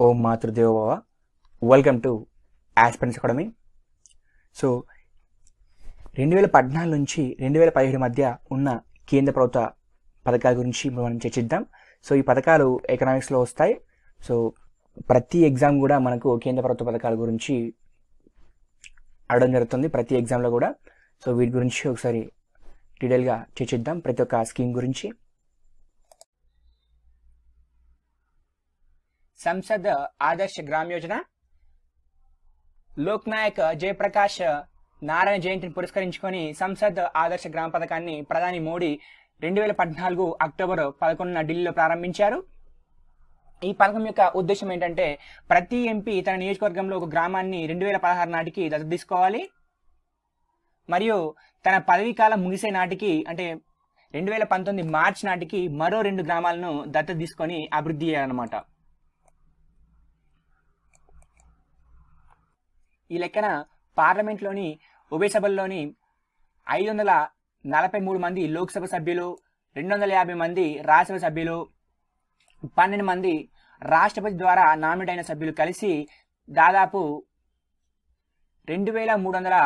ఓం మాతృదేవ బావ welcome to Aspens academy so రెండు వేల పద్నాలుగు నుంచి రెండు వేల పదిహేడు మధ్య ఉన్న కేంద్ర ప్రభుత్వ పథకాల గురించి మనం చర్చిద్దాం. సో ఈ పథకాలు ఎకనామిక్స్లో వస్తాయి. సో ప్రతి ఎగ్జామ్ కూడా మనకు కేంద్ర ప్రభుత్వ పథకాల గురించి అడగడం జరుగుతుంది. ప్రతి ఎగ్జామ్లో కూడా. సో వీటి గురించి ఒకసారి డీటెయిల్గా చర్చిద్దాం. ప్రతి ఒక్క స్కీమ్ గురించి. సంసద్ ఆదర్శ గ్రామ్ యోజన లోక్ నాయక్ జయప్రకాష్ నారాయణ జయంతిని పురస్కరించుకొని సంసద్ ఆదర్శ గ్రామ పథకాన్ని ప్రధాని మోడీ రెండు వేల పద్నాలుగు అక్టోబర్ పదకొండున ఢిల్లీలో ప్రారంభించారు ఈ పథకం యొక్క ఉద్దేశం ఏంటంటే ప్రతి ఎంపీ తన నియోజకవర్గంలో ఒక గ్రామాన్ని రెండు వేల పదహారు నాటికి దత్తత తీసుకోవాలి మరియు తన పదవీ కాలం ముగిసే నాటికి అంటే రెండు వేల పంతొమ్మిది మార్చి నాటికి మరో రెండు గ్రామాలను దత్తత తీసుకొని అభివృద్ధి చేయాలన్నమాట. ఈ లెక్కన పార్లమెంట్లోని ఉభయ సభల్లోని ఐదు వందల నలభై మూడు మంది లోక్సభ సభ్యులు రెండు వందల యాభై మంది రాజ్యసభ సభ్యులు పన్నెండు మంది రాష్ట్రపతి ద్వారా నామినేట్ అయిన సభ్యులు కలిసి దాదాపు రెండు వేల మూడు వందల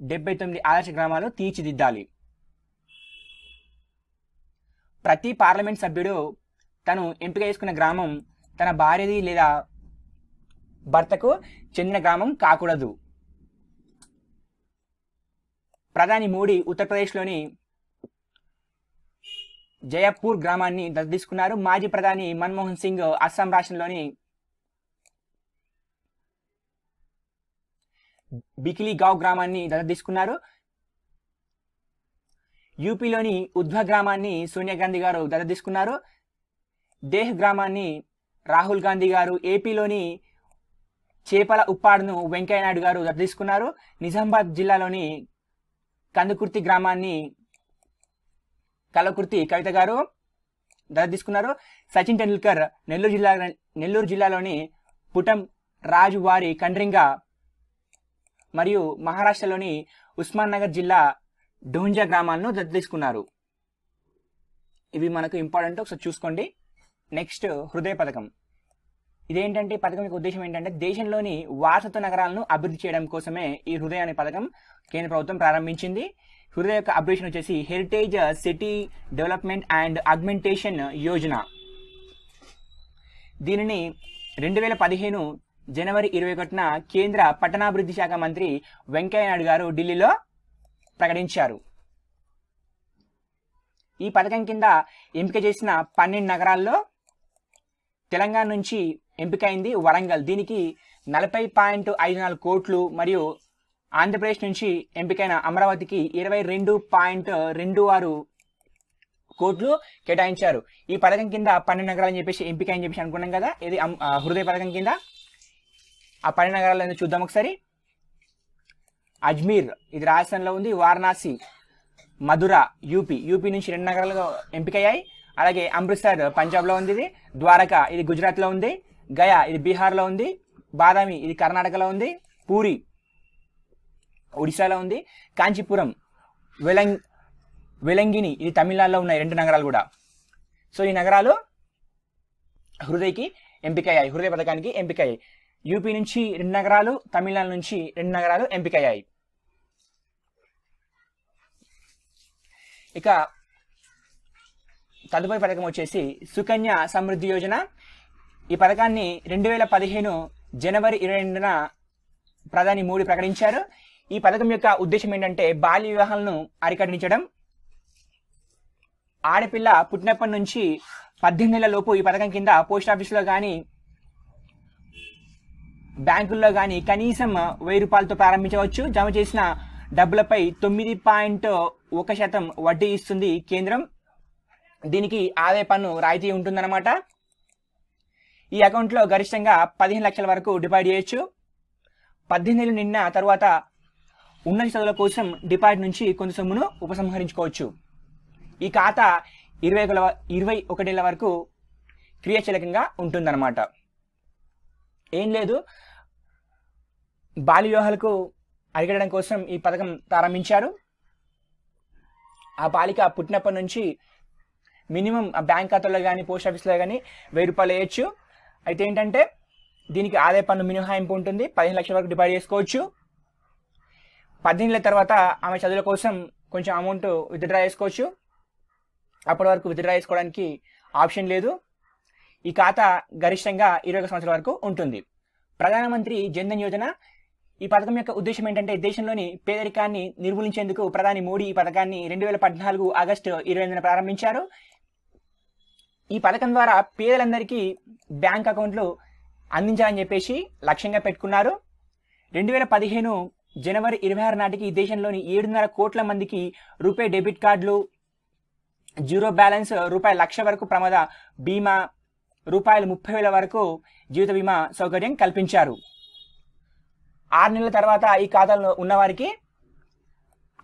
డెబ్బై తొమ్మిది ఆదర్శ గ్రామాలు తీర్చిదిద్దాలి. ప్రతి పార్లమెంట్ సభ్యుడు తను ఎంపిక చేసుకున్న గ్రామం తన భార్యది లేదా భర్తకు చెందిన గ్రామం కాకూడదు. ప్రధాని మోడీ ఉత్తరప్రదేశ్లోని జయపూర్ గ్రామాన్ని దత్తత తీసుకున్నారు మాజీ ప్రధాని మన్మోహన్ సింగ్ అస్సాం రాష్ట్రంలోని బికిలీగావ్ గ్రామాన్ని దత్తత తీసుకున్నారు యూపీలోని ఉద్వ గ్రామాన్ని సోనియా గాంధీ గారు దత్తత తీసుకున్నారు దేహ్ గ్రామాన్ని రాహుల్ గాంధీ గారు ఏపీలోని చేపల ఉప్పాడును వెంకయ్యనాయుడు గారు దత్తత తీసుకున్నారు నిజామాబాద్ జిల్లాలోని కందుకుర్తి గ్రామాన్ని కలకుర్తి కవిత గారు దత్తత తీసుకున్నారు సచిన్ టెండూల్కర్ నెల్లూరు జిల్లా నెల్లూరు జిల్లాలోని పుటం రాజు వారి కండ్రింగ మరియు మహారాష్ట్రలోని ఉస్మాన్ నగర్ జిల్లా డోంజా గ్రామాలను దత్తత తీసుకున్నారు ఇవి మనకు ఇంపార్టెంట్ ఒకసారి చూసుకోండి. నెక్స్ట్ హృదయ పథకం. ఇదేంటంటే ఈ పథకం యొక్క ఉద్దేశం ఏంటంటే దేశంలోని వారసత్వ నగరాలను అభివృద్ధి చేయడం కోసమే ఈ హృదయ అనే పథకం కేంద్ర ప్రభుత్వం ప్రారంభించింది. హృదయ యొక్క అబ్రివేషన్ వచ్చేసి heritage city development and augmentation Yojana. దీనిని రెండు వేల పదిహేను జనవరి ఇరవై ఒకటిన కేంద్ర పట్టణాభివృద్ధి శాఖ మంత్రి వెంకయ్యనాయుడు గారు ఢిల్లీలో ప్రకటించారు. ఈ పథకం కింద ఎంపిక చేసిన పన్నెండు నగరాల్లో తెలంగాణ నుంచి ఎంపికైంది వరంగల్. దీనికి నలభై పాయింట్ ఐదు నాలుగు కోట్లు మరియు ఆంధ్రప్రదేశ్ నుంచి ఎంపికైన అమరావతికి ఇరవై రెండు పాయింట్ రెండు ఆరు కోట్లు కేటాయించారు. ఈ పథకం కింద పన్నెండు నగరాలు అని చెప్పేసి ఎంపిక అని చెప్పేసి అనుకున్నాం కదా. ఇది హృదయ పథకం కింద. ఆ పన్నెండు నగరాలను చూద్దాం ఒకసారి. అజ్మీర్ ఇది రాజస్థాన్లో ఉంది. వారణాసి మధుర యూపీ. యూపీ నుంచి రెండు నగరాలు ఎంపికయ్యాయి. అలాగే అమృత్సర్ పంజాబ్లో ఉంది ఇది. ద్వారకా ఇది గుజరాత్లో ఉంది. గయా ఇది బీహార్లో ఉంది బాదామి ఇది కర్ణాటకలో ఉంది పూరి ఒడిశాలో ఉంది కాంచీపురం వెలంగ్ వెలంగిని ఇది తమిళనాడులో ఉన్నాయి రెండు నగరాలు కూడా. సో ఈ నగరాలు హృదయకి ఎంపికయ్యాయి హృదయ పథకానికి ఎంపికయ్యాయి. యూపీ నుంచి రెండు నగరాలు తమిళనాడు నుంచి రెండు నగరాలు ఎంపికయ్యాయి. ఇక తదుపరి పథకం వచ్చేసి సుకన్య సమృద్ధి యోజన. ఈ పథకాన్ని రెండు వేల పదిహేను జనవరి ఇరవై రెండున ప్రధాని మోడీ ప్రకటించారు. ఈ పథకం యొక్క ఉద్దేశం ఏంటంటే బాల్య వివాహాలను అరికట్టించడం. ఆడపిల్ల పుట్టినప్పటి నుంచి పద్దెనిమిది నెలల లోపు ఈ పథకం కింద పోస్ట్ ఆఫీసులో కానీ బ్యాంకుల్లో కానీ కనీసం వెయ్యి రూపాయలతో ప్రారంభించవచ్చు. జమ చేసిన డబ్బులపై తొమ్మిది పాయింట్ ఒక శాతం వడ్డీ ఇస్తుంది కేంద్రం. దీనికి ఆదాయ పన్ను రాయితీ ఉంటుందన్నమాట. ఈ అకౌంట్లో గరిష్టంగా పదిహేను లక్షల వరకు డిపాజిట్ చేయొచ్చు. పద్దెనిమిది నిన్న తర్వాత ఉన్నత చదువుల కోసం డిపాజిట్ నుంచి కొంత సొమ్మును ఉపసంహరించుకోవచ్చు. ఈ ఖాతా ఇరవై ఒకల ఇరవై ఒకటేళ్ళ వరకు క్రియాశీలకంగా ఉంటుందన్నమాట. ఏం లేదు. బాల్య వివాహాలకు అరిగడడం కోసం ఈ పథకం ప్రారంభించారు. ఆ బాలిక పుట్టినప్పటి నుంచి మినిమం ఆ బ్యాంక్ ఖాతాలో కానీ పోస్ట్ ఆఫీస్లో కానీ వెయ్యి రూపాయలు వేయచ్చు. అయితే ఏంటంటే దీనికి ఆదాయ పన్ను మినహాయింపు ఉంటుంది. పదిహేను లక్షల వరకు డిపాజిట్ చేసుకోవచ్చు. పద్దెనిమిది తర్వాత ఆమె చదువుల కోసం కొంచెం అమౌంట్ విత్డ్రా చేసుకోవచ్చు. అప్పటి వరకు విత్డ్రా చేసుకోవడానికి ఆప్షన్ లేదు. ఈ ఖాతా గరిష్టంగా ఇరవై ఒక సంవత్సరాల వరకు ఉంటుంది. ప్రధానమంత్రి జన్ధన్ యోజన. ఈ పథకం యొక్క ఉద్దేశం ఏంటంటే దేశంలోని పేదరికాన్ని నిర్మూలించేందుకు ప్రధాని మోడీ ఈ పథకాన్ని రెండు వేల పద్నాలుగు ఆగస్టు ఇరవై ఎనిమిదిన ప్రారంభించారు. ఈ పథకం ద్వారా పేదలందరికీ బ్యాంక్ అకౌంట్లు అందించాలని చెప్పేసి లక్ష్యంగా పెట్టుకున్నారు. రెండు వేల పదిహేను జనవరి ఇరవై ఆరు నాటికి దేశంలోని ఏడున్నర కోట్ల మందికి రూపే డెబిట్ కార్డులు జీరో బ్యాలెన్స్ రూపాయి లక్ష వరకు ప్రమాద బీమా రూపాయలు ముప్పై వేల వరకు జీవిత బీమా సౌకర్యం కల్పించారు. ఆరు నెలల తర్వాత ఈ ఖాతాలో ఉన్నవారికి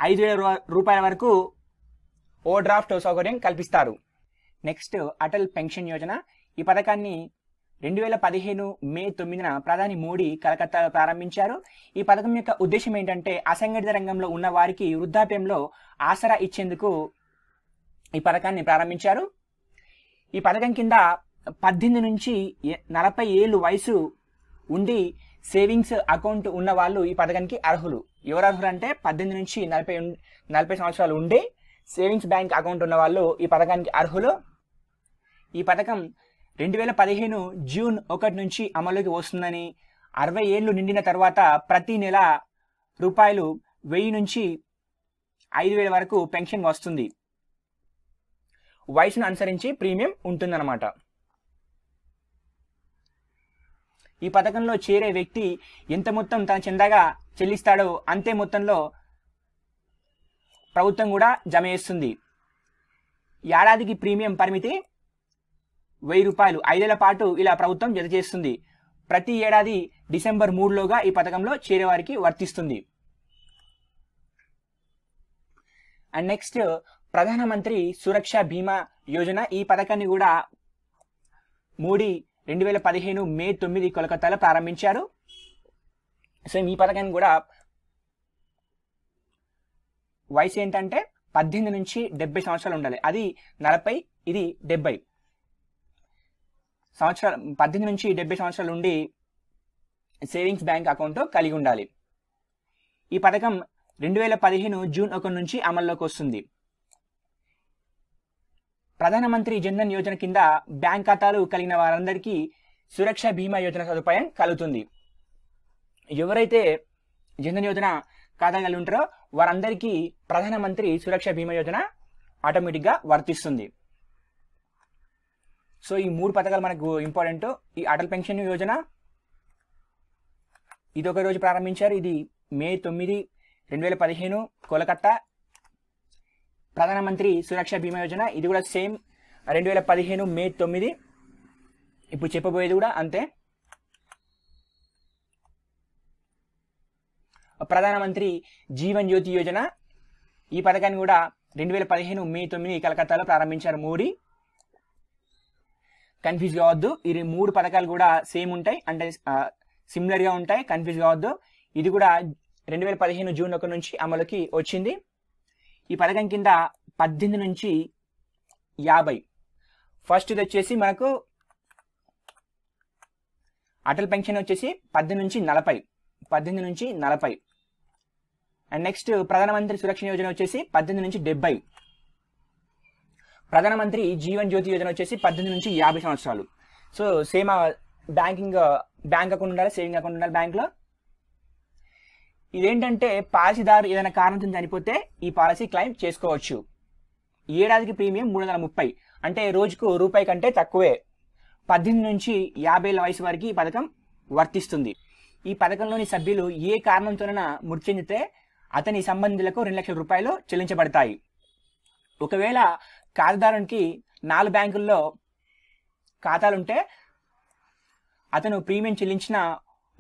ఐదు వేల రూ- రూపాయల వరకు ఓ డ్రాఫ్ట్ సౌకర్యం కల్పిస్తారు. Next Atal pension Yojana. ఈ పథకాన్ని రెండు వేల పదిహేను మే తొమ్మిదిన ప్రధాని మోడీ కలకత్తాలో ప్రారంభించారు. ఈ పథకం యొక్క ఉద్దేశం ఏంటంటే అసంఘటిత రంగంలో ఉన్న వారికి వృద్ధాప్యంలో ఆసరా ఇచ్చేందుకు ఈ పథకాన్ని ప్రారంభించారు. ఈ పథకం కింద పద్దెనిమిది నుంచి నలభై ఏళ్ళు వయసు ఉండి సేవింగ్స్ అకౌంట్ ఉన్న వాళ్ళు ఈ పథకానికి అర్హులు. ఎవరు అర్హులు అంటే పద్దెనిమిది నుంచి నలభై నలభై సంవత్సరాలు ఉండి సేవింగ్స్ బ్యాంక్ అకౌంట్ ఉన్న వాళ్ళు ఈ పథకానికి అర్హులు. ఈ పథకం రెండు వేల పదిహేను జూన్ ఒకటి నుంచి అమలుకి వస్తుందని అరవై ఏళ్ళు నిండిన తర్వాత ప్రతి నెల రూపాయలు వెయ్యి నుంచి ఐదు వేల వరకు పెన్షన్ వస్తుంది. వయసును అనుసరించి ప్రీమియం ఉంటుందన్నమాట. ఈ పథకంలో చేరే వ్యక్తి ఎంత మొత్తం తన చందాగా చెల్లిస్తాడో అంతే మొత్తంలో ప్రభుత్వం కూడా జమ చేస్తుంది. ఏడాదికి ప్రీమియం పరిమితి వెయ్యి రూపాయలు. ఐదేళ్ళ పాటు ఇలా ప్రభుత్వం జత చేస్తుంది. ప్రతి ఏడాది డిసెంబర్ మూడులోగా ఈ పథకంలో చేరేవారికి వర్తిస్తుంది. అండ్ నెక్స్ట్ ప్రధానమంత్రి సురక్ష బీమా యోజన. ఈ పథకాన్ని కూడా మోడీ రెండు వేల పదిహేను మే తొమ్మిది కోలకత్తాలో ప్రారంభించారు. సో ఈ పథకాన్ని కూడా వయసు ఏంటంటే పద్దెనిమిది నుంచి డెబ్బై సంవత్సరాలు ఉండాలి. అది నలభై ఇది డెబ్బై. సంవత్సరాలు పద్దెనిమిది నుంచి డెబ్బై సంవత్సరాలు ఉండి సేవింగ్స్ బ్యాంక్ అకౌంట్ కలిగి ఉండాలి. ఈ పథకం రెండు వేల పదిహేను జూన్ ఒకటి నుంచి అమల్లోకి వస్తుంది. ప్రధానమంత్రి జన్ధన్ యోజన కింద బ్యాంక్ ఖాతాలు కలిగిన వారందరికీ సురక్ష బీమా యోజన సదుపాయం కలుగుతుంది. ఎవరైతే జన్ధన్ యోజన ఖాతా కలిగి ఉంటారో వారందరికీ ప్రధానమంత్రి సురక్ష బీమా యోజన ఆటోమేటిక్గా వర్తిస్తుంది. సో ఈ మూడు పథకాలు మనకు ఇంపార్టెంట్ ఈ అటల్ పెన్షన్ యోజన ఇది ఒక రోజు ప్రారంభించారు. ఇది మే తొమ్మిది రెండు వేల పదిహేను కోలకత్తా ప్రధానమంత్రి సురక్ష బీమా యోజన ఇది కూడా సేమ్ రెండు వేల పదిహేను మే తొమ్మిది. ఇప్పుడు చెప్పబోయేది కూడా అంతే. ప్రధానమంత్రి జీవన్ జ్యోతి యోజన ఈ పథకాన్ని కూడా రెండు వేల పదిహేను మే తొమ్మిది కలకత్తాలో ప్రారంభించారు మోడీ. కన్ఫ్యూజ్ కావద్దు. ఇది మూడు పథకాలు కూడా సేమ్ ఉంటాయి. అంటే సిమిలర్గా ఉంటాయి. కన్ఫ్యూజ్ కావద్దు. ఇది కూడా రెండు వేల పదిహేను జూన్ ఒకటి నుంచి అమలుకి వచ్చింది. ఈ పథకం కింద పద్దెనిమిది నుంచి యాభై. ఫస్ట్ ఇది వచ్చేసి మనకు అటల్ పెన్షన్ వచ్చేసి పద్దెనిమిది నుంచి నలభై. పద్దెనిమిది నుంచి నలభై. అండ్ నెక్స్ట్ ప్రధానమంత్రి సురక్ష యోజన వచ్చేసి పద్దెనిమిది నుంచి డెబ్బై. ప్రధానమంత్రి జీవన్ జ్యోతి యోజన వచ్చేసి పద్దెనిమిది నుంచి యాభై సంవత్సరాలు. So same banking bank account ఉండాలి? సేవింగ్ అకౌంట్ ఉండాలి బ్యాంక్లో? ఇదేంటంటే పాలసీదారు ఏదైనా కారణంతో చనిపోతే ఈ పాలసీ క్లెయిమ్ చేసుకోవచ్చు. ఏడాదికి ప్రీమియం మూడు వందల ముప్పై. అంటే రోజుకు రూపాయి కంటే తక్కువే. పద్దెనిమిది నుంచి యాభై ఏళ్ళ వయసు వరకు ఈ పథకం వర్తిస్తుంది. ఈ పథకంలోని సభ్యులు ఏ కారణంతోనైనా మృతి చెందితే అతని సంబంధితులకు రెండు లక్షల రూపాయలు చెల్లించబడతాయి. ఒకవేళ ఖాతాదారునికి నాలుగు బ్యాంకుల్లో ఖాతాలుంటే అతను ప్రీమియం చెల్లించిన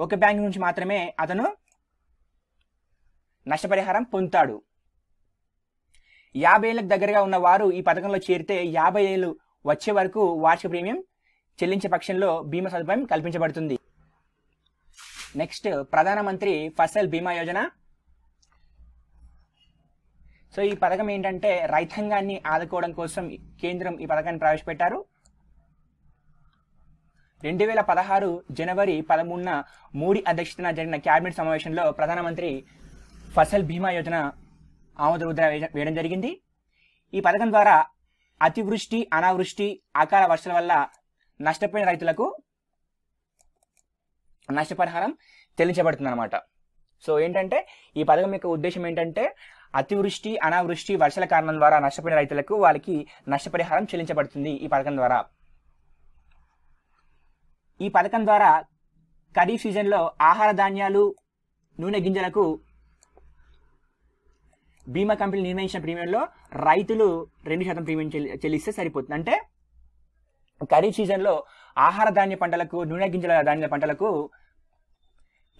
ఒక బ్యాంకు నుంచి మాత్రమే అతను నష్టపరిహారం పొందుతాడు. యాభై ఏళ్ళకు దగ్గరగా ఉన్న వారు ఈ పథకంలో చేరితే యాభై ఏళ్ళు వచ్చే వరకు వార్షిక ప్రీమియం చెల్లించే పక్షంలో బీమా సదుపాయం కల్పించబడుతుంది. నెక్స్ట్ ప్రధానమంత్రి ఫసల్ బీమా యోజన. సో ఈ పథకం ఏంటంటే రైతాంగాన్ని ఆదుకోవడం కోసం కేంద్రం ఈ పథకాన్ని ప్రవేశపెట్టారు. రెండు వేల పదహారు జనవరి పదమూడున మోడీ అధ్యక్షతన జరిగిన కేబినెట్ సమావేశంలో ప్రధానమంత్రి ఫసల్ బీమా యోజన ఆమోదముద్ర వేయ- వేయడం జరిగింది. ఈ పథకం ద్వారా అతివృష్టి అనావృష్టి అకాల వర్షాల వల్ల నష్టపోయిన రైతులకు నష్టపరిహారం చెల్లించబడుతుంది అనమాట సో ఏంటంటే ఈ పథకం యొక్క ఉద్దేశం ఏంటంటే అతివృష్టి అనావృష్టి వర్షాల కారణం ద్వారా నష్టపోయిన రైతులకు వాళ్ళకి నష్టపరిహారం చెల్లించబడుతుంది ఈ పథకం ద్వారా. ఈ పథకం ద్వారా ఖరీఫ్ సీజన్లో ఆహార ధాన్యాలు నూనె గింజలకు బీమా కంపెనీ నిర్ణయించిన ప్రీమియంలో రైతులు రెండు శాతం ప్రీమియం చెల్లి- చెల్లిస్తే సరిపోతుంది. అంటే ఖరీఫ్ సీజన్లో ఆహార ధాన్య పంటలకు నూనె గింజల ధాన్యాల పంటలకు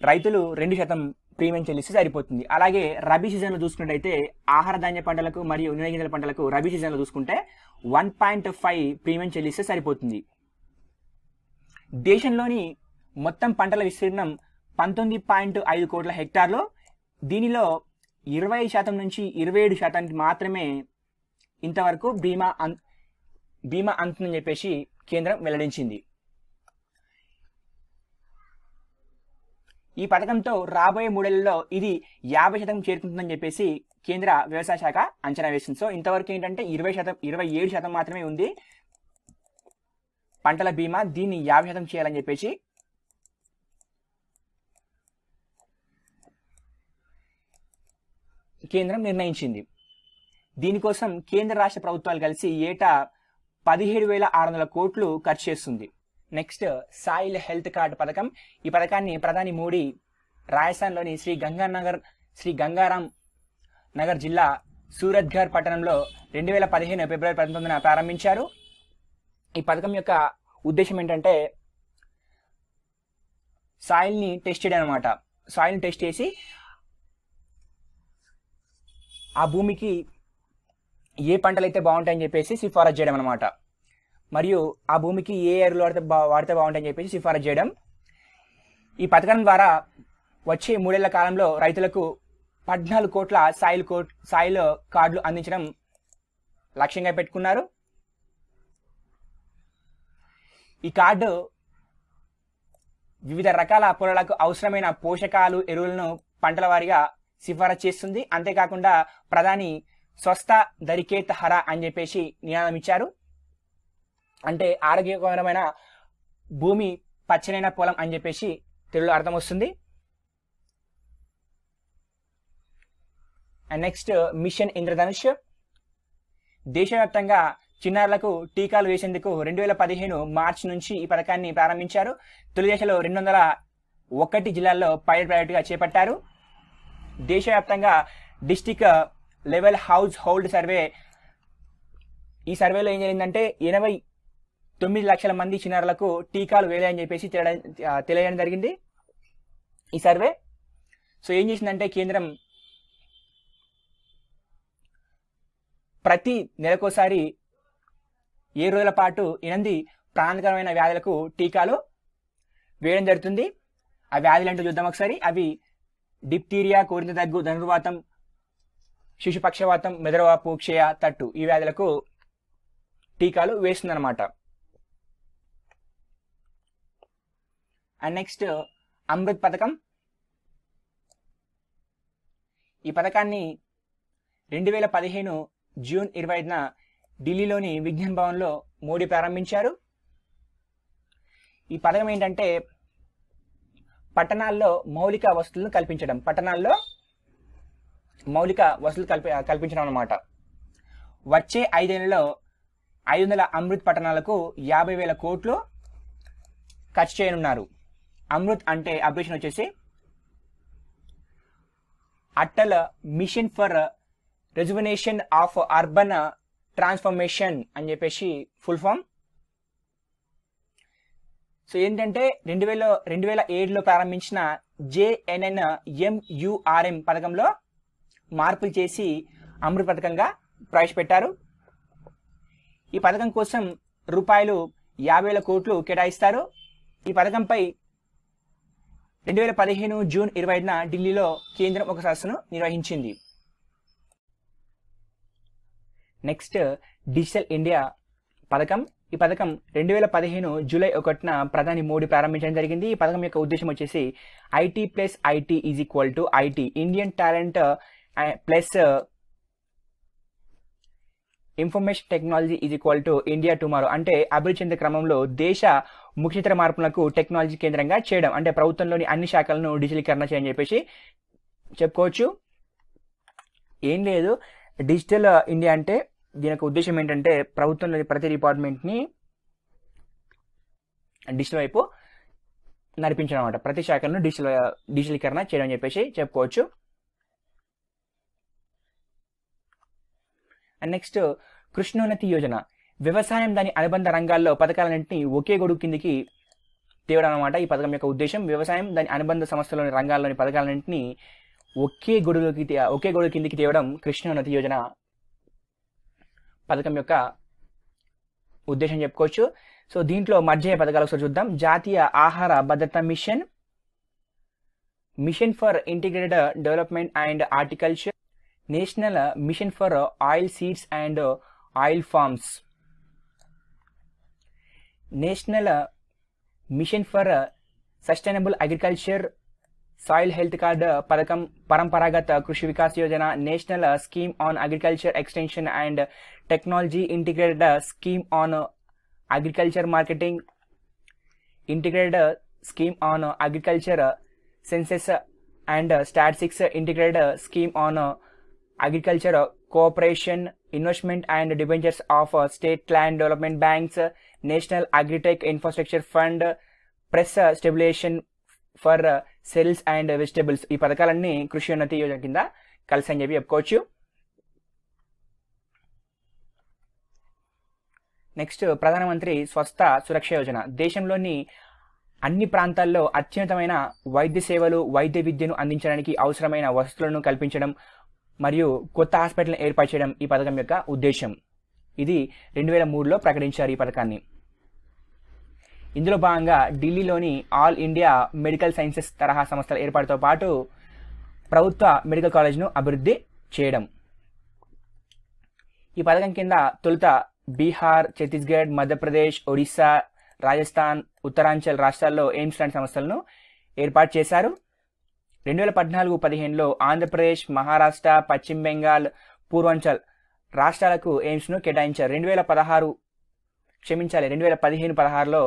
రైతులు రెండు శాతం ప్రీమియం చెల్లిస్తే సరిపోతుంది. అలాగే రబీ సీజన్లో చూసుకున్నట్టయితే ఆహార ధాన్య పంటలకు మరియు నూనె గింజల పంటలకు రబీ సీజన్లో చూసుకుంటే వన్ పాయింట్ ఫైవ్ ప్రీమియం చెల్లిస్తే సరిపోతుంది. దేశంలోని మొత్తం పంటల విస్తీర్ణం పంతొమ్మిది పాయింట్ ఐదు కోట్ల హెక్టార్లు. దీనిలో ఇరవై శాతం నుంచి ఇరవై ఏడు శాతానికి మాత్రమే ఇంతవరకు బీమా అన్ బీమా అందుతుందని చెప్పేసి కేంద్రం వెల్లడించింది. ఈ పథకంతో రాబోయే మూడేళ్ళలో ఇది యాభై శాతం చేరుకుంటుందని చెప్పేసి కేంద్ర వ్యవసాయ శాఖ అంచనా వేసింది. సో ఇంతవరకు ఏంటంటే ఇరవై శాతం ఇరవై ఏడు శాతం మాత్రమే ఉంది. పంటల బీమా దీన్ని యాభై శాతం చేయాలని చెప్పేసి కేంద్రం నిర్ణయించింది. దీనికోసం కేంద్ర రాష్ట్ర ప్రభుత్వాలు కలిసి ఏటా పదిహేడు వేల ఆరు వందల కోట్లు ఖర్చు చేస్తుంది. నెక్స్ట్ సాయిల్ హెల్త్ కార్డ్ పథకం. ఈ పథకాన్ని ప్రధాని మోడీ రాజస్థాన్లోని శ్రీ గంగానగర్ శ్రీ గంగారాం నగర్ జిల్లా సూరత్ఘర్ పట్టణంలో రెండు వేల పదిహేను ఫిబ్రవరి పంతొమ్మిదిన ప్రారంభించారు. ఈ పథకం యొక్క ఉద్దేశం ఏంటంటే సాయిల్ని టెస్ట్ చేయడం అనమాట సాయిల్ని టెస్ట్ చేసి ఆ భూమికి ఏ పంటలు అయితే బాగుంటాయని చెప్పేసి సిఫారసు చేయడం అనమాట మరియు ఆ భూమికి ఏ ఎరువులు వాడితే బా వాడితే బాగుంటాయని చెప్పేసి సిఫారసు చేయడం. ఈ పథకం ద్వారా వచ్చే మూడేళ్ళ కాలంలో రైతులకు పద్నాలుగు కోట్ల సాయిల్ కోట్ సాయిల్ కార్డులు అందించడం లక్ష్యంగా పెట్టుకున్నారు. ఈ కార్డు వివిధ రకాల పొలాలకు అవసరమైన పోషకాలు ఎరువులను పంటల వారిగా సిఫారసు చేస్తుంది. అంతేకాకుండా ప్రధాని స్వస్థ దరికేత్ హర అని చెప్పేసి నినాదం ఇచ్చారు. అంటే ఆరోగ్యకరమైన భూమి పచ్చనైన పొలం అని చెప్పేసి తెలుగులో అర్థం వస్తుంది. And next uh, mission Indradhanush. దేశవ్యాప్తంగా చిన్నారులకు టీకాలు వేసేందుకు రెండు వేల పదిహేను మార్చి నుంచి ఈ పథకాన్ని ప్రారంభించారు. తొలి దశలో రెండు వందల ఒకటి జిల్లాల్లో పైలట్ ప్రాజెక్టుగా చేపట్టారు. దేశవ్యాప్తంగా district level household survey ఈ సర్వేలో ఏం జరిగిందంటే ఎనభై తొమ్మిది లక్షల మంది చిన్నారులకు టీకాలు వేయాలని చెప్పేసి తెలియడం జరిగింది ఈ సర్వే. సో ఏం చేసిందంటే కేంద్రం ప్రతి నెలకోసారి ఏ రోజుల పాటు ఎనిమిది ప్రాణకరమైన వ్యాధులకు టీకాలు వేయడం జరుగుతుంది. ఆ వ్యాధులు అంటూ చూద్దాం ఒకసారి. అవి డిప్టీరియా కోరింత దగ్గు ధనుర్వాతం శిశుపక్షవాతం మెదడువాపు క్షయ తట్టు ఈ వ్యాధులకు టీకాలు వేస్తుందన్నమాట. అండ్ నెక్స్ట్ అమృత్ పథకం. ఈ పథకాన్ని రెండు వేల పదిహేను జూన్ ఇరవై ఐదున ఢిల్లీలోని విజ్ఞాన్ భవన్లో మోడీ ప్రారంభించారు. ఈ పథకం ఏంటంటే పట్టణాల్లో మౌలిక వసతులను కల్పించడం. పట్టణాల్లో మౌలిక వసతులు కల్పి కల్పించడం అన్నమాట. వచ్చే ఐదేళ్ళలో ఐదు వందల అమృత్ పట్టణాలకు యాభై వేల కోట్లు ఖర్చు చేయనున్నారు. అమృత్ అంటే అబ్రిషన్ వచ్చేసి Atal mission for rejuvenation of urban transformation అని చెప్పేసి ఫుల్ ఫామ్. సో ఏంటంటే రెండు వేల రెండు వేల ఏడులో ప్రారంభించిన జేఎన్ఎన్ ఎంయుఆర్ఎం పథకంలో మార్పులు చేసి అమృత్ పథకంగా ప్రవేశపెట్టారు. ఈ పథకం కోసం రూపాయలు యాభై వేల కోట్లు కేటాయిస్తారు. ఈ పథకంపై రెండు వేల పదిహేను జూన్ ఇరవై ఐదున ఢిల్లీలో కేంద్రం ఒక సదస్సును నిర్వహించింది. నెక్స్ట్ డిజిటల్ ఇండియా పథకం. ఈ పథకం రెండు వేల పదిహేను జూలై ఒకటిన ప్రధాని మోడీ ప్రారంభించడం జరిగింది. ఈ పథకం యొక్క ఉద్దేశం వచ్చేసి IT plus IT is equal to IT. Indian talent plus information technology is equal to India tomorrow. అంటే అభివృద్ధి చెందే క్రమంలో దేశ ముఖ్యతర మార్పులకు టెక్నాలజీ కేంద్రంగా చేయడం అంటే ప్రభుత్వంలోని అన్ని శాఖలను డిజిటలీకరణ చేయని చెప్పేసి చెప్పుకోవచ్చు. ఏం లేదు. డిజిటల్ ఇండియా అంటే దీని యొక్క ఉద్దేశం ఏంటంటే ప్రభుత్వంలోని ప్రతి డిపార్ట్మెంట్ని డిజిటల్ వైపు నడిపించడం అనమాట ప్రతి శాఖలను డిజిటల్ డిజిటలీకరణ చేయడం చెప్పేసి చెప్పుకోవచ్చు. And next Krishonnati Yojana. వ్యవసాయం దాని అనుబంధ రంగాల్లో పథకాలన్నింటినీ ఒకే గొడుగు కిందికి తేవడం అనమాట ఈ పథకం యొక్క ఉద్దేశం. వ్యవసాయం దాని అనుబంధ సంస్థలోని రంగాల్లోని పథకాలన్నింటినీ ఒకే గొడుగుకి ఒకే గొడుగు కిందికి తేవడం కృష్ణోన్నతి యోజన పథకం యొక్క ఉద్దేశం చెప్పుకోవచ్చు. సో దీంట్లో మధ్య పథకాలు ఒకసారి చూద్దాం. జాతీయ ఆహార భద్రత mission. Mission for integrated development and horticulture. National mission for oil seeds and oil farms. National mission for sustainable agriculture soil health card పథకం Paramparagat Krishi Vikas Yojana national scheme on agriculture extension and technology integrated scheme on agriculture marketing integrated scheme on agriculture census and statistics integrated scheme on agriculture cooperation investment and debentures of state land development banks national agritech infrastructure fund price stabilisation for sales and vegetables ఈ పథకాలన్నీ కృషి ఉన్నతి యోజన కింద కలిసి అని చెప్పి చెప్పుకోవచ్చు. Next ప్రధానమంత్రి స్వస్థ సురక్ష యోజన. దేశంలోని అన్ని ప్రాంతాల్లో అత్యున్నతమైన వైద్య సేవలు వైద్య విద్యను అందించడానికి అవసరమైన వసతులను కల్పించడం మరియు కొత్త హాస్పిటల్ని ఏర్పాటు చేయడం ఈ పథకం యొక్క ఉద్దేశం ఇది రెండు వేల మూడులో ప్రకటించారు ఈ పథకాన్ని. ఇందులో భాగంగా ఢిల్లీలోని ఆల్ ఇండియా మెడికల్ సైన్సెస్ తరహా సంస్థల ఏర్పాటుతో పాటు ప్రభుత్వ మెడికల్ కాలేజ్ను అభివృద్ధి చేయడం. ఈ పథకం కింద తొలుత బీహార్ ఛత్తీస్గఢ్ మధ్యప్రదేశ్ ఒడిశా రాజస్థాన్ ఉత్తరాంచల్ రాష్ట్రాల్లో ఎయిమ్స్ లాంటి సంస్థలను ఏర్పాటు చేశారు. రెండు వేల పద్నాలుగు పదిహేనులో ఆంధ్రప్రదేశ్ మహారాష్ట్ర పశ్చిమ బెంగాల్ పూర్వాంచల్ రాష్ట్రాలకు ఎయిమ్స్ను కేటాయించారు. రెండు వేల పదహారు క్షమించాలి రెండు వేల పదిహేను పదహారులో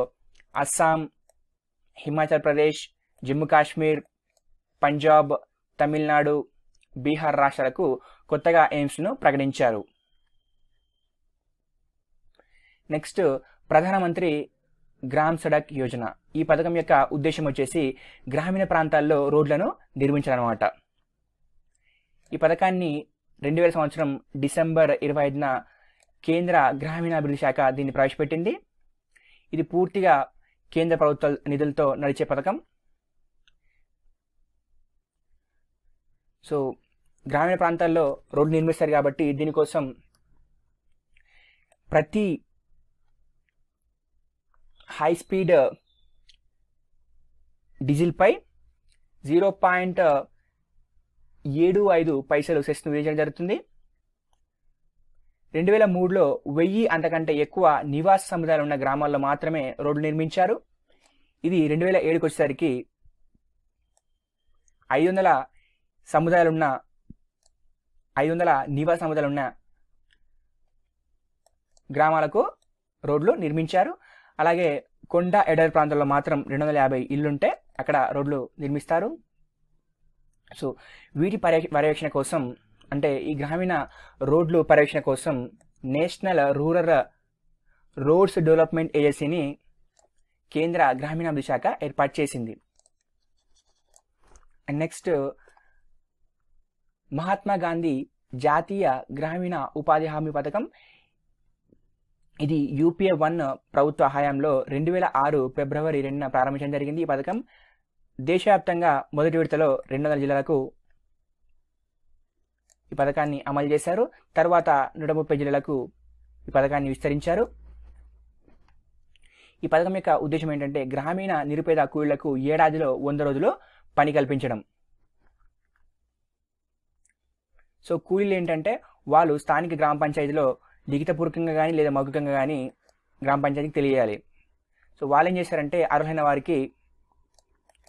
అస్సాం హిమాచల్ ప్రదేశ్ జమ్మూ కాశ్మీర్ పంజాబ్ తమిళనాడు బీహార్ రాష్ట్రాలకు కొత్తగా ఎయిమ్స్ను ప్రకటించారు. నెక్స్ట్ ప్రధానమంత్రి గ్రామ్ సడక్ యోజన. ఈ పథకం యొక్క ఉద్దేశం వచ్చేసి గ్రామీణ ప్రాంతాల్లో రోడ్లను నిర్మించాలన్నమాట. ఈ పథకాన్ని రెండు వేల సంవత్సరం డిసెంబర్ ఇరవై ఐదున కేంద్ర గ్రామీణాభివృద్ధి శాఖ దీన్ని ప్రవేశపెట్టింది. ఇది పూర్తిగా కేంద్ర ప్రభుత్వ నిధులతో నడిచే పథకం. సో గ్రామీణ ప్రాంతాల్లో రోడ్డు నిర్మిస్తారు కాబట్టి దీనికోసం ప్రతి హై స్పీడ్ డీజిల్పై జీరో పాయింట్ ఏడు ఐదు పైసలు సెస్ను విధించడం జరుగుతుంది. రెండు వేల మూడులో వెయ్యి అంతకంటే ఎక్కువ నివాస సముదాయాలు ఉన్న గ్రామాల్లో మాత్రమే రోడ్లు నిర్మించారు. ఇది రెండు వేల ఏడుకి వచ్చేసరికి ఐదు వందల సముదాయాలున్న ఐదు వందల నివాస సముదాయాలున్న గ్రామాలకు రోడ్లు నిర్మించారు. అలాగే కొండ ఎడరి ప్రాంతాల్లో మాత్రం రెండు వందల యాభై ఇల్లుంటే అక్కడ రోడ్లు నిర్మిస్తారు. సో వీటి పర్య పర్యవేక్షణ కోసం అంటే ఈ గ్రామీణ రోడ్లు పర్యవేక్షణ కోసం నేషనల్ రూరల్ రోడ్స్ డెవలప్మెంట్ ఏజెన్సీని కేంద్ర గ్రామీణాభివృద్ధి శాఖ ఏర్పాటు చేసింది. అండ్ నెక్స్ట్ మహాత్మా గాంధీ జాతీయ గ్రామీణ ఉపాధి హామీ పథకం ఇది యూపీఏ వన్ ప్రభుత్వ హయాంలో రెండు వేల ఆరు ఫిబ్రవరి రెండున ప్రారంభించడం జరిగింది. ఈ పథకం దేశవ్యాప్తంగా మొదటి విడతలో రెండు వందల జిల్లాలకు ఈ పథకాన్ని అమలు చేశారు. తర్వాత నూట ముప్పై జిల్లాలకు ఈ పథకాన్ని విస్తరించారు. ఈ పథకం యొక్క ఉద్దేశం ఏంటంటే గ్రామీణ నిరుపేద కూలీలకు ఏడాదిలో వంద రోజులు పని కల్పించడం. సో కూలీలు ఏంటంటే వాళ్ళు స్థానిక గ్రామ పంచాయతీలో లిఖితపూర్వకంగా కానీ లేదా మౌఖికంగా కానీ గ్రామ పంచాయతీకి తెలియాలి. సో వాళ్ళు ఏం చేశారంటే అర్హులైన వారికి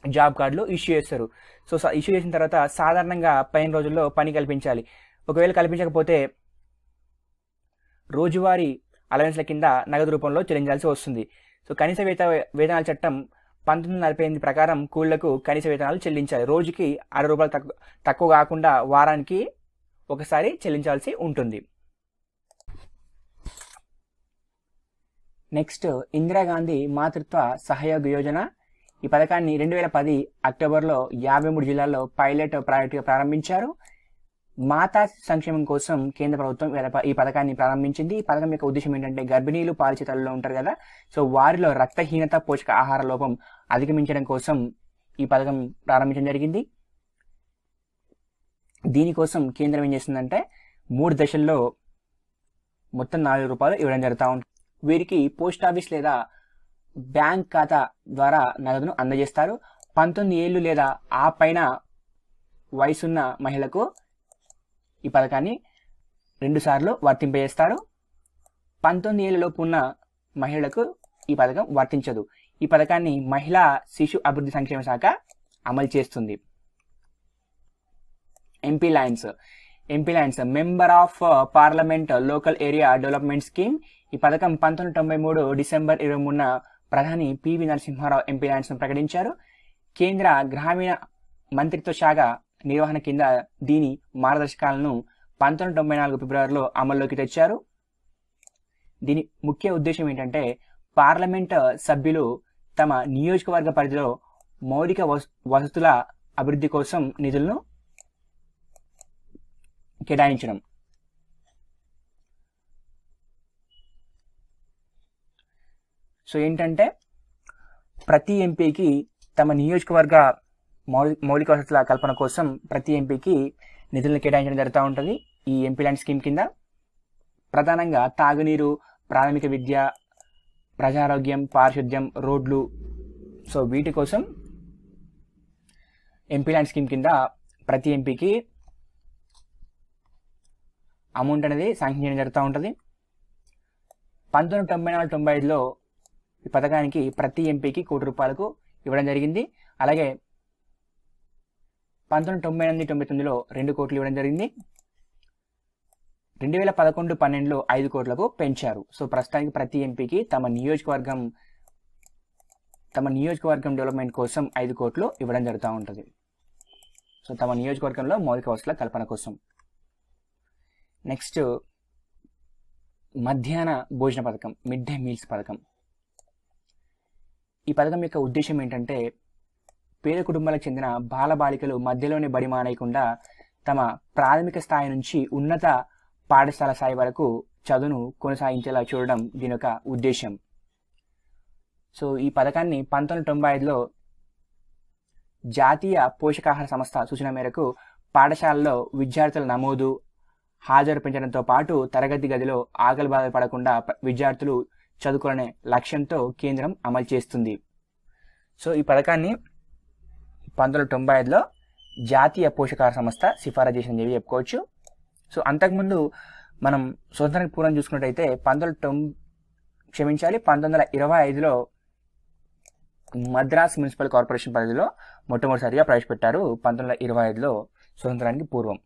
జాబ్ కార్డులు ఇష్యూ చేస్తారు. సో ఇష్యూ చేసిన తర్వాత సాధారణంగా పైన రోజుల్లో పని కల్పించాలి. ఒకవేళ కల్పించకపోతే రోజువారీ అలవెన్స్ల కింద నగదు రూపంలో చెల్లించాల్సి వస్తుంది. సో కనీస వేత వేతనాల చట్టం పంతొమ్మిది వందల నలభై ఎనిమిది ప్రకారం కూళ్ళకు కనీస వేతనాలు చెల్లించాలి. రోజుకి అరవై రూపాయలు తక్కువ తక్కువ కాకుండా వారానికి ఒకసారి చెల్లించాల్సి ఉంటుంది. నెక్స్ట్ ఇందిరాగాంధీ మాతృత్వ సహయోగ యోజన. ఈ పథకాన్ని రెండు వేల పది అక్టోబర్లో యాభై మూడు జిల్లాల్లో పైలట్ ప్రాజెక్టుగా ప్రారంభించారు. మాతా సంక్షేమం కోసం కేంద్ర ప్రభుత్వం ఈ పథకాన్ని ప్రారంభించింది. ఈ పథకం యొక్క ఉద్దేశం ఏంటంటే గర్భిణీలు పాలచితలలో ఉంటారు కదా. సో వారిలో రక్తహీనత పోషక ఆహార లోపం అధిగమించడం కోసం ఈ పథకం ప్రారంభించడం జరిగింది. దీనికోసం కేంద్రం ఏం చేస్తుందంటే మూడు దశల్లో మొత్తం నాలుగు రూపాయలు ఇవ్వడం జరుగుతూ ఉంటుంది వీరికి పోస్ట్ ఆఫీస్ లేదా బ్యాంక్ ఖాతా ద్వారా నగదును అందజేస్తారు. పంతొమ్మిది ఏళ్ళు లేదా ఆ పైన వయసున్న మహిళకు ఈ పథకాన్ని రెండుసార్లు వర్తింపజేస్తారు. పంతొమ్మిది ఏళ్ళలోపు ఉన్న మహిళలకు ఈ పథకం వర్తించదు. ఈ పథకాన్ని మహిళా శిశు అభివృద్ధి సంక్షేమ శాఖ అమలు చేస్తుంది. MP lines MPLADS member of parliament local area development scheme ఈ పథకం పంతొమ్మిది తొంభై మూడు డిసెంబర్ ఇరవై మూడున ప్రధాని పివి నరసింహారావు ఎంపీ ప్రకటించారు. కేంద్ర గ్రామీణ మంత్రిత్వ శాఖ నిర్వహణ కింద దీని మార్గదర్శకాలను పంతొమ్మిది తొంభై నాలుగు ఫిబ్రవరిలో అమల్లోకి తెచ్చారు. దీని ముఖ్య ఉద్దేశం ఏంటంటే పార్లమెంట్ సభ్యులు తమ నియోజకవర్గ పరిధిలో మౌలిక వసతుల అభివృద్ధి కోసం నిధులను కేటాయించడం. సో ఏంటంటే ప్రతి ఎంపీకి తమ నియోజకవర్గ మౌలి మౌలిక వసతుల కల్పన కోసం ప్రతి ఎంపీకి నిధులను కేటాయించడం జరుగుతూ ఉంటుంది. ఈ ఎంపీ ల్యాండ్ స్కీమ్ కింద ప్రధానంగా తాగునీరు ప్రాథమిక విద్య ప్రజారోగ్యం పారిశుద్ధ్యం రోడ్లు సో వీటి కోసం ఎంపీ ల్యాండ్ స్కీమ్ కింద ప్రతి ఎంపీకి అమౌంట్ అనేది శాంక్షన్ చేయడం జరుగుతూ ఉంటుంది. పంతొమ్మిది తొంభై నాలుగు తొంభై ఐదులో ఈ పథకానికి ప్రతి ఎంపీకి కోటి రూపాయలకు ఇవ్వడం జరిగింది. అలాగే పంతొమ్మిది తొంభై ఎనిమిది తొంభై తొమ్మిదిలో రెండు కోట్లు ఇవ్వడం జరిగింది. రెండు వేల పదకొండు పన్నెండులో ఐదు కోట్లకు పెంచారు. సో ప్రస్తుతానికి ప్రతి ఎంపీకి తమ నియోజకవర్గం తమ నియోజకవర్గం డెవలప్మెంట్ కోసం ఐదు కోట్లు ఇవ్వడం జరుగుతూ ఉంటుంది. సో తమ నియోజకవర్గంలో మౌలిక వసతుల కల్పన కోసం. నెక్స్ట్ మధ్యాహ్న భోజన పథకం మిడ్ డే మీల్స్ పథకం. ఈ పథకం యొక్క ఉద్దేశం ఏంటంటే పేద కుటుంబాలకు చెందిన బాలబాలికలు మధ్యలోనే బడి మానేయకుండా తమ ప్రాథమిక స్థాయి నుంచి ఉన్నత పాఠశాల స్థాయి వరకు చదువును కొనసాగించేలా చూడడం దీని యొక్క ఉద్దేశం. సో ఈ పథకాన్ని పంతొమ్మిది తొంభై ఐదులో జాతీయ పోషకాహార సంస్థ సూచన మేరకు పాఠశాలలో విద్యార్థుల నమోదు హాజరు పెంచడంతో పాటు తరగతి గదిలో ఆకలి బాధ పడకుండా విద్యార్థులు చదువుకోవాలనే లక్ష్యంతో కేంద్రం అమలు చేస్తుంది. సో ఈ పథకాన్ని పంతొమ్మిది తొంభై ఐదులో జాతీయ పోషకాహార సంస్థ సిఫారసు చేసిందని చెప్పి చెప్పుకోవచ్చు. సో అంతకుముందు మనం స్వతంత్రానికి పూర్వం చూసుకున్నట్టయితే పంతొమ్మిది తొం క్షమించాలి పంతొమ్మిది వందల ఇరవై ఐదులో మద్రాస్ మున్సిపల్ కార్పొరేషన్ పరిధిలో మొట్టమొదటిసారిగా ప్రవేశపెట్టారు పంతొమ్మిది వందల ఇరవై ఐదులో స్వతంత్రానికి పూర్వం.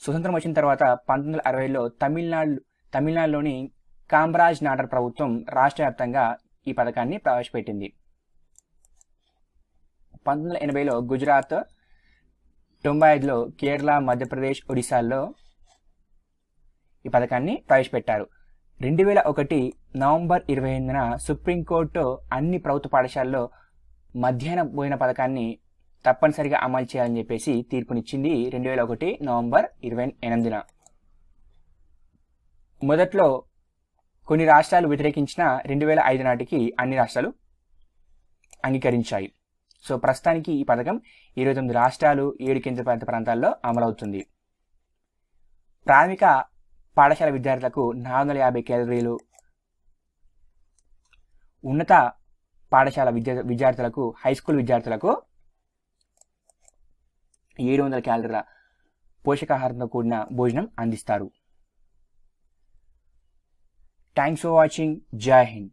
స్వతంత్రం వచ్చిన తర్వాత పంతొమ్మిది వందల అరవైలో తమిళనాడు తమిళనాడులోని కామరాజ్ నాడర్ ప్రభుత్వం రాష్ట్ర వ్యాప్తంగా ఈ పథకాన్ని ప్రవేశపెట్టింది. పంతొమ్మిది వందల ఎనభైలో గుజరాత్ తొంభై ఐదులో కేరళ మధ్యప్రదేశ్ ఒడిశాల్లో ఈ పథకాన్ని ప్రవేశపెట్టారు. రెండు వేల ఒకటి నవంబర్ ఇరవై ఎనిమిదిన సుప్రీంకోర్టు అన్ని ప్రభుత్వ పాఠశాలలో మధ్యాహ్న భోజన పథకాన్ని తప్పనిసరిగా అమలు చేయాలని చెప్పేసి తీర్పునిచ్చింది రెండు వేల ఒకటి నవంబర్ ఇరవై ఎనిమిదిన. మొదట్లో కొన్ని రాష్ట్రాలు వ్యతిరేకించిన రెండు వేల ఐదు నాటికి అన్ని రాష్ట్రాలు అంగీకరించాయి. సో ప్రస్తుతానికి ఈ పథకం ఇరవై తొమ్మిది రాష్ట్రాలు ఏడు కేంద్రపాలిత ప్రాంతాల్లో అమలవుతుంది. ప్రాథమిక పాఠశాల విద్యార్థులకు నాలుగు వందల యాభై క్యాలరీలు ఉన్నత పాఠశాల విద్యా విద్యార్థులకు హై స్కూల్ విద్యార్థులకు ఏడు వందల క్యాలరీల పోషకాహారంతో కూడిన భోజనం అందిస్తారు. Thanks for watching. Jai Hind.